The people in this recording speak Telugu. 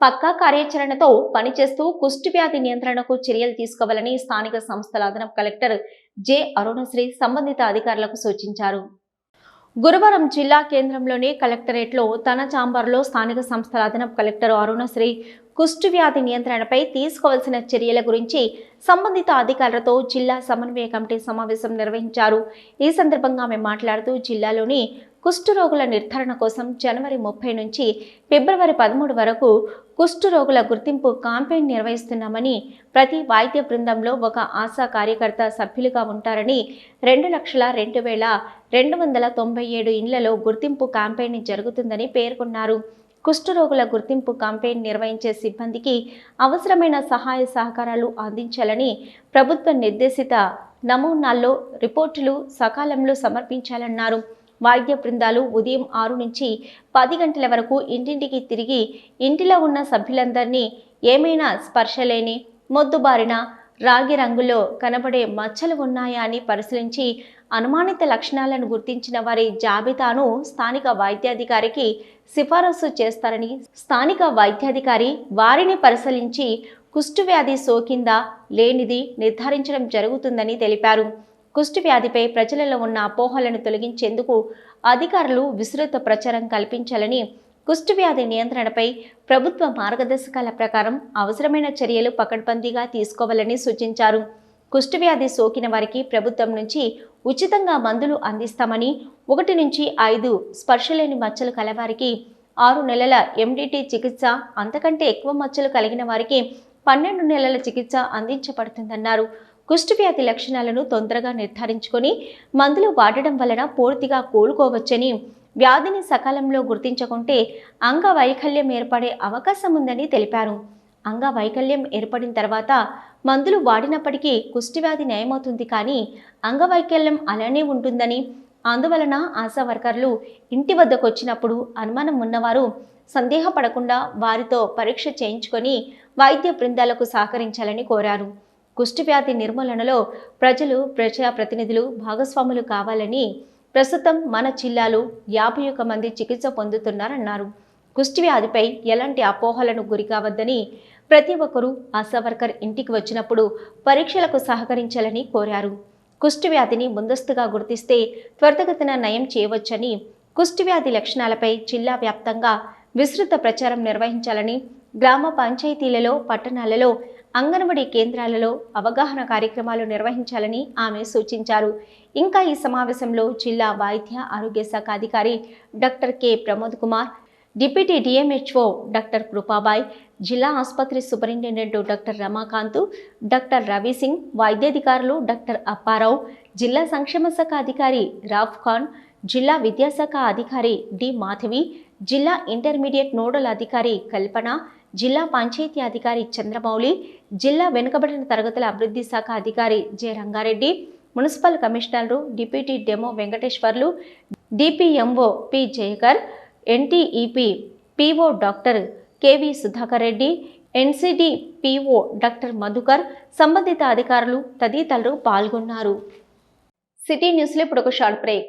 పక్కా కార్యాచరణతో పనిచేస్తూ కుష్టి వ్యాధి నియంత్రణకు చర్యలు తీసుకోవాలని స్థానిక సంస్థల అదనపు కలెక్టర్ జె అరుణశ్రీ సంబంధిత అధికారులకు సూచించారు. గురువారం జిల్లా కేంద్రంలోని కలెక్టరేట్లో తన చాంబర్లో స్థానిక సంస్థల అదనపు కలెక్టర్ అరుణశ్రీ కుష్టు వ్యాధి నియంత్రణపై తీసుకోవాల్సిన చర్యల గురించి సంబంధిత అధికారులతో జిల్లా సమన్వయ కమిటీ సమావేశం నిర్వహించారు. ఈ సందర్భంగా ఆమె మాట్లాడుతూ జిల్లాలోని కుష్ఠరోగుల నిర్ధారణ కోసం జనవరి ముప్పై నుంచి ఫిబ్రవరి పదమూడు వరకు కుష్ఠరోగుల గుర్తింపు కాంపెయిన్ నిర్వహిస్తున్నామని ప్రతి వైద్య బృందంలో ఒక ఆశా కార్యకర్త సభ్యులుగా ఉంటారని రెండు లక్షల రెండు వేల రెండు వందల తొంభై ఏడు ఇండ్లలో గుర్తింపు క్యాంపెయిన్ జరుగుతుందని పేర్కొన్నారు. కుష్ఠరోగుల గుర్తింపు క్యాంపెయిన్ నిర్వహించే సిబ్బందికి అవసరమైన సహాయ సహకారాలు అందించాలని ప్రభుత్వ నిర్దేశిత నమూనాల్లో రిపోర్టులు సకాలంలో సమర్పించాలన్నారు. వైద్య బృందాలు ఉదయం ఆరు నుంచి పది గంటల వరకు ఇంటింటికి తిరిగి ఇంటిలో ఉన్న సభ్యులందరినీ ఏమైనా స్పర్శ లేని మొద్దుబారిన రాగి రంగులో కనబడే మచ్చలు ఉన్నాయా అని పరిశీలించి అనుమానిత లక్షణాలను గుర్తించిన వారి జాబితాను స్థానిక వైద్యాధికారికి సిఫారసు చేస్తారని స్థానిక వైద్యాధికారి వారిని పరిశీలించి కుష్టువ్యాధి సోకిందా లేనిది నిర్ధారించడం జరుగుతుందని తెలిపారు. కుష్టి వ్యాధిపై ప్రజలలో ఉన్న అపోహలను తొలగించేందుకు అధికారులు విస్తృత ప్రచారం కల్పించాలని కుష్ఠవ్యాధి నియంత్రణపై ప్రభుత్వ మార్గదర్శకాల ప్రకారం అవసరమైన చర్యలు పకడ్బందీగా తీసుకోవాలని సూచించారు. కుష్టు వ్యాధి సోకిన వారికి ప్రభుత్వం నుంచి ఉచితంగా మందులు అందిస్తామని ఒకటి నుంచి ఐదు స్పర్శలేని మచ్చలు కలవారికి ఆరు నెలల ఎండిటి చికిత్స అంతకంటే ఎక్కువ మచ్చలు కలిగిన వారికి పన్నెండు నెలల చికిత్స అందించబడుతుందన్నారు. కుష్ఠవ్యాధి లక్షణాలను తొందరగా నిర్ధారించుకొని మందులు వాడడం వలన పూర్తిగా కోలుకోవచ్చని వ్యాధిని సకాలంలో గుర్తించకుంటే అంగవైకల్యం ఏర్పడే అవకాశం ఉందని తెలిపారు. అంగవైకల్యం ఏర్పడిన తర్వాత మందులు వాడినప్పటికీ కుష్ఠవ్యాధి నయమవుతుంది కానీ అంగవైకల్యం అలానే ఉంటుందని అందువలన ఆశా వర్కర్లు ఇంటి వద్దకు వచ్చినప్పుడు అనుమానం ఉన్నవారు సందేహపడకుండా వారితో పరీక్ష చేయించుకొని వైద్య బృందాలకు సహకరించాలని కోరారు. కుష్టివ్యాధి నిర్మూలనలో ప్రజలు ప్రజాప్రతినిధులు భాగస్వాములు కావాలని ప్రస్తుతం మన జిల్లాలో యాభై ఒక్క మంది చికిత్స పొందుతున్నారన్నారు. కుష్టివ్యాధిపై ఎలాంటి అపోహలను గురికావద్దని ప్రతి ఒక్కరూ ఆశా వర్కర్ ఇంటికి వచ్చినప్పుడు పరీక్షలకు సహకరించాలని కోరారు. కుష్టివ్యాధిని ముందస్తుగా గుర్తిస్తే త్వరితగతిన నయం చేయవచ్చని కుష్టివ్యాధి లక్షణాలపై జిల్లా వ్యాప్తంగా విస్తృత ప్రచారం నిర్వహించాలని గ్రామ పంచాయతీలలో పట్టణాలలో అంగన్వాడీ కేంద్రాలలో అవగాహన కార్యక్రమాలు నిర్వహించాలని ఆమె సూచించారు. ఇంకా ఈ సమావేశంలో జిల్లా వైద్య ఆరోగ్య శాఖ అధికారి doctor K Pramod Kumar deputy DMHO doctor Krupabai జిల్లా ఆసుపత్రి superintendent doctor Ramakant doctor Ravi Singh వైద్యాధికారులు doctor Apparao జిల్లా సంక్షేమ శాఖ అధికారి రాఫ్ ఖాన్ జిల్లా విద్యాశాఖ అధికారి డి మాధవి జిల్లా ఇంటర్మీడియట్ నోడల్ అధికారి కల్పన జిల్లా పంచాయతీ అధికారి చంద్రమౌళి జిల్లా వెనుకబడిన తరగతుల అభివృద్ధి శాఖ అధికారి జె రంగారెడ్డి మున్సిపల్ కమిషనర్లు deputy DEMO Venkateswarlu DPMO P Jayakar NTEP PO doctor KV Sudhakar Reddy NCD PO doctor Madhukar సంబంధిత అధికారులు తదితరులు పాల్గొన్నారు. సిటీ న్యూస్లో ఇప్పుడు ఒక షార్ట్ బ్రేక్.